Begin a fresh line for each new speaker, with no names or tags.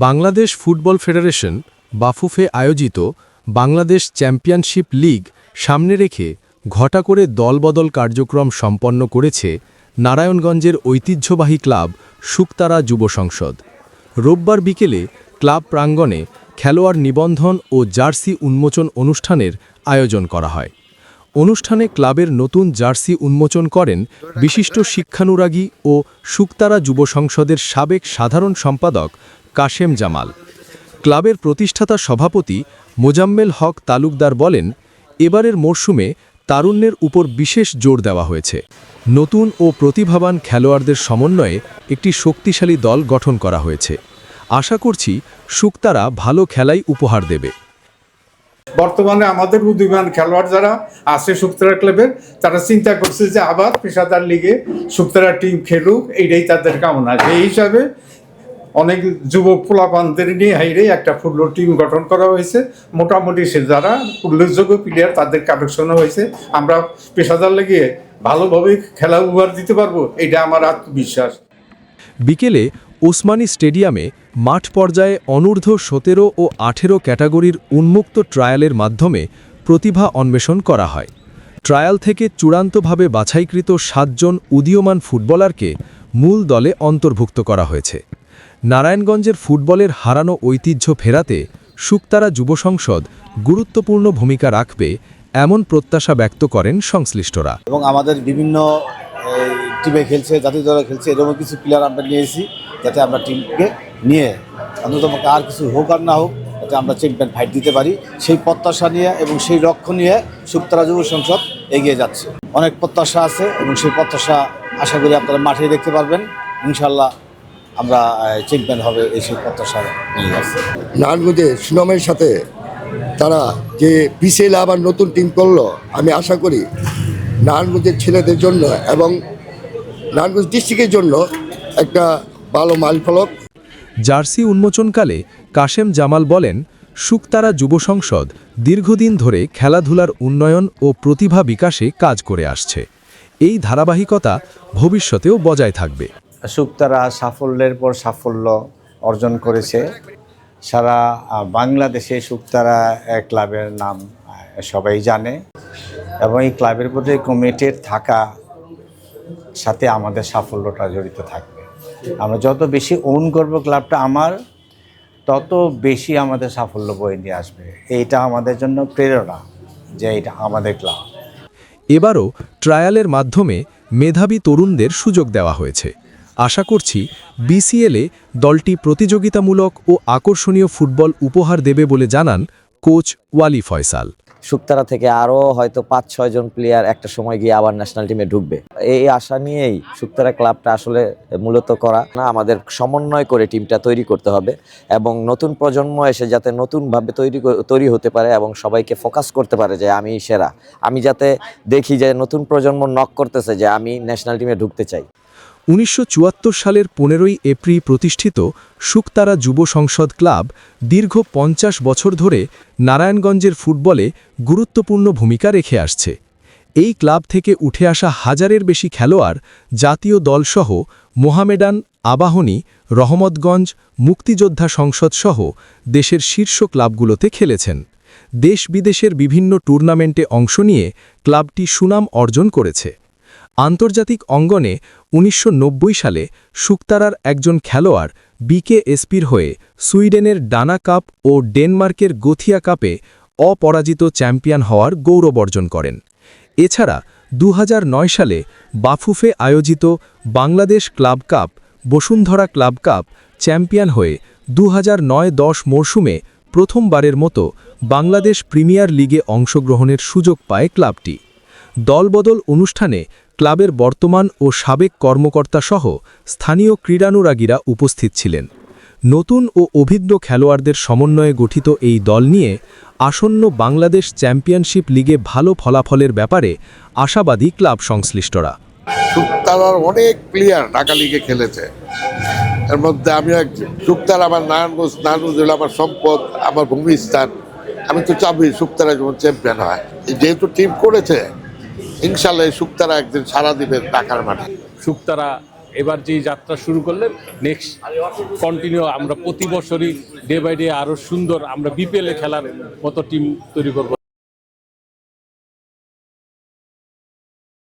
Bangladesh football federation Bafufe আয়োজিত Bangladesh championship league সামনে রেখে ঘটা করে দলবদল কার্যক্রম সম্পন্ন করেছে নারায়ণগঞ্জের ঐতিহ্যবাহী ক্লাব শুকতারা যুব সংসদ। রোববার বিকেলে ক্লাব প্রাঙ্গণে খেলোয়াড় নিবন্ধন ও জার্সি উন্মোচন অনুষ্ঠানের আয়োজন করা হয়। অনুষ্ঠানে ক্লাবের নতুন জার্সি উন্মোচন করেন বিশিষ্ট শিক্ষানুরাগী ও শুকতারা যুব সংসদের সাবেক সাধারণ সম্পাদক কাশেম জামাল। ক্লাবের প্রতিষ্ঠাতা সভাপতি মোজাম্মেল হক তালুকদার বলেন, এবারের মরশুমে তারুণ্যের উপর বিশেষ জোর দেওয়া হয়েছে। নতুন ও প্রতিভাবান খেলোয়াড়দের সমন্বয়ে একটি শক্তিশালী দল গঠন করা হয়েছে। আশা করছি শুকতারা ভালো খেলাই উপহার দেবে।
বর্তমানে আমাদের উদীয়মান খেলোয়াড় যারা আছে শুক্তারা ক্লাবের, তারা চিন্তা করছে যে আবার পেশাদার লিগে শুক্তারা টিম খেলুক, এইটাই তাদের কামনা। সেই হিসাবে অনেক যুবক পোলাপানদের নিয়ে হাইরে একটা ফুটবল টিম গঠন করা হয়েছে। মোটামুটি সে যারা উল্লেখযোগ্য প্লেয়ার তাদের কালেকশনও হয়েছে। আমরা পেশাদার লেগে ভালোভাবে খেলা উপহার দিতে পারব, এটা আমার আত্মবিশ্বাস।
বিকেলে ওসমানী স্টেডিয়ামে মাঠ পর্যায়ে অনূর্ধ্ব সতেরো ও আঠেরো ক্যাটাগরির উন্মুক্ত ট্রায়ালের মাধ্যমে প্রতিভা অন্বেষণ করা হয়। ট্রায়াল থেকে চূড়ান্তভাবে বাছাইকৃত সাতজন উদীয়মান ফুটবলারকে মূল দলে অন্তর্ভুক্ত করা হয়েছে। নারায়ণগঞ্জের ফুটবলের হারানো ঐতিহ্য ফেরাতে শুকতারা যুব সংসদ গুরুত্বপূর্ণ ভূমিকা রাখবে এমন প্রত্যাশা ব্যক্ত করেন সংশ্লিষ্টরা।
এবং আমাদের বিভিন্ন টিমে খেলছে, জাতীয় দলে খেলছে, এরকম কিছু প্লেয়ার আমরা নিয়েছি যাতে আমরা টিমকে নিয়ে অন্তত আর কিছু হোক আর না হোক, যাতে আমরা চ্যাম্পিয়ন ফাইট দিতে পারি। সেই প্রত্যাশা নিয়ে এবং সেই লক্ষ্য নিয়ে সুক্তারা যুব সংসদ এগিয়ে যাচ্ছে। অনেক প্রত্যাশা আছে এবং সেই প্রত্যাশা আশা করি আপনারা মাঠে দেখতে পারবেন। ইনশাল্লাহ আমরা চ্যাম্পিয়ন হবে এই সেই প্রত্যাশা নিয়ে যাচ্ছে
নারায়ণগঞ্জে সুনামের সাথে তারা যে বিসিএল আবার নতুন টিম করল আমি আশা করি নারায়ণগঞ্জের ছেলেদের জন্য এবং নারায়ণগঞ্জ ডিস্ট্রিক্টের জন্য একটা ভালো মাইল ফলক
জার্সি উন্মোচনকালে কাশেম জামাল বলেন শুকতারা যুব সংসদ দীর্ঘদিন ধরে খেলাধুলার উন্নয়ন ও প্রতিভা বিকাশে কাজ করে আসছে। এই ধারাবাহিকতা ভবিষ্যতেও বজায় থাকবে।
শুক্তারা সাফল্যের পর সাফল্য অর্জন করেছে। সারা বাংলাদেশে শুক্তারা এক ক্লাবের নাম সবাই জানে। এবং এই ক্লাবের প্রতি কমিটেড থাকা সাথে আমাদের সাফল্যটা জড়িত থাকবে। আমরা যত বেশি ওন করব ক্লাবটা আমার, তত বেশি আমাদের সাফল্য বয়ে নিয়ে আসবে। এইটা আমাদের জন্য প্রেরণা যে এটা আমাদের ক্লাব।
এবারও ট্রায়ালের মাধ্যমে মেধাবী তরুণদের সুযোগ দেওয়া হয়েছে। আশা করছি বিসিএলে দলটি প্রতিযোগিতামূলক ও আকর্ষণীয় ফুটবল উপহার দেবে বলে জানান কোচ ওয়ালি ফয়সাল।
সুক্তারা থেকে আরও হয়তো পাঁচ, ছয় জন প্লেয়ার একটা সময় গিয়ে আবার ন্যাশনাল টিমে ঢুকবে। এই আশা নিয়েই সুক্তারা ক্লাবটা আসলে মূলত করা। না, আমাদের সমন্বয় করে টিমটা তৈরি করতে হবে এবং নতুন প্রজন্ম এসে যাতে নতুনভাবে তৈরি তৈরি হতে পারে এবং সবাইকে ফোকাস করতে পারে যে আমি সেরা। আমি যাতে দেখি যে নতুন প্রজন্ম নক করতেছে যে আমি ন্যাশনাল টিমে ঢুকতে চাই।
উনিশশো চুয়াত্তর সালের পনেরোই এপ্রিল প্রতিষ্ঠিত শুকতারা যুব সংসদ ক্লাব দীর্ঘ পঞ্চাশ বছর ধরে নারায়ণগঞ্জের ফুটবলে গুরুত্বপূর্ণ ভূমিকা রেখে আসছে। এই ক্লাব থেকে উঠে আসা হাজারের বেশি খেলোয়াড়, জাতীয় দলসহ মোহামেডান, আবাহনী, রহমতগঞ্জ, মুক্তিযোদ্ধা সংসদ সহ দেশের শীর্ষ ক্লাবগুলোতে খেলেছেন। দেশ বিদেশের বিভিন্ন টুর্নামেন্টে অংশ নিয়ে ক্লাবটি সুনাম অর্জন করেছে। আন্তর্জাতিক অঙ্গনে উনিশশো নব্বই সালে শুকতারার একজন খেলোয়াড় বিকে এসপির হয়ে সুইডেনের ডানা কাপ ও ডেনমার্কের গোথিয়া কাপে অপরাজিত চ্যাম্পিয়ন হওয়ার গৌরব অর্জন করেন। এছাড়া দু হাজার নয় সালে বাফুফে আয়োজিত Bangladesh club cup, Bashundhara club cup champion হয়ে দু দশ মরশুমে প্রথমবারের মতো বাংলাদেশ প্রিমিয়ার লিগে অংশগ্রহণের সুযোগ পায় ক্লাবটি। দলবদল অনুষ্ঠানে ক্লাবের বর্তমান ও সাবেক কর্মকর্তাসহ স্থানীয় ক্রীড়ানুরাগীরা উপস্থিত ছিলেন। নতুন ও অভিজ্ঞ খেলোয়াড়দের সমন্বয়ে গঠিত এই দল নিয়ে আসন্ন বাংলাদেশ চ্যাম্পিয়নশিপ লিগে ভালো ফলাফলের ব্যাপারে আশাবাদী ক্লাব সংশ্লিষ্টরা।
অনেক প্লেয়ার ঢাকা লিগে খেলেছে। এর মধ্যে আমি শুক্তার আমার নারায়ণগঞ্জ নারায়ণগঞ্জ আমার সম্পদ, আমার ভূমিস্থান। আমি তো চাবি সুক্তারা যেমন চ্যাম্পিয়ন হয়। যেহেতু টিম করেছে ইনশাল্লাহ এই শুক্তারা একদিন সারা দিবে ঢাকার মাঠে।
শুক্তারা এবার যে যাত্রা শুরু করলেন নেক্সট কন্টিনিউ আমরা প্রতি বছরই ডে বাই ডে আরও সুন্দর আমরা বিপিএলে খেলার মতো টিম তৈরি করব।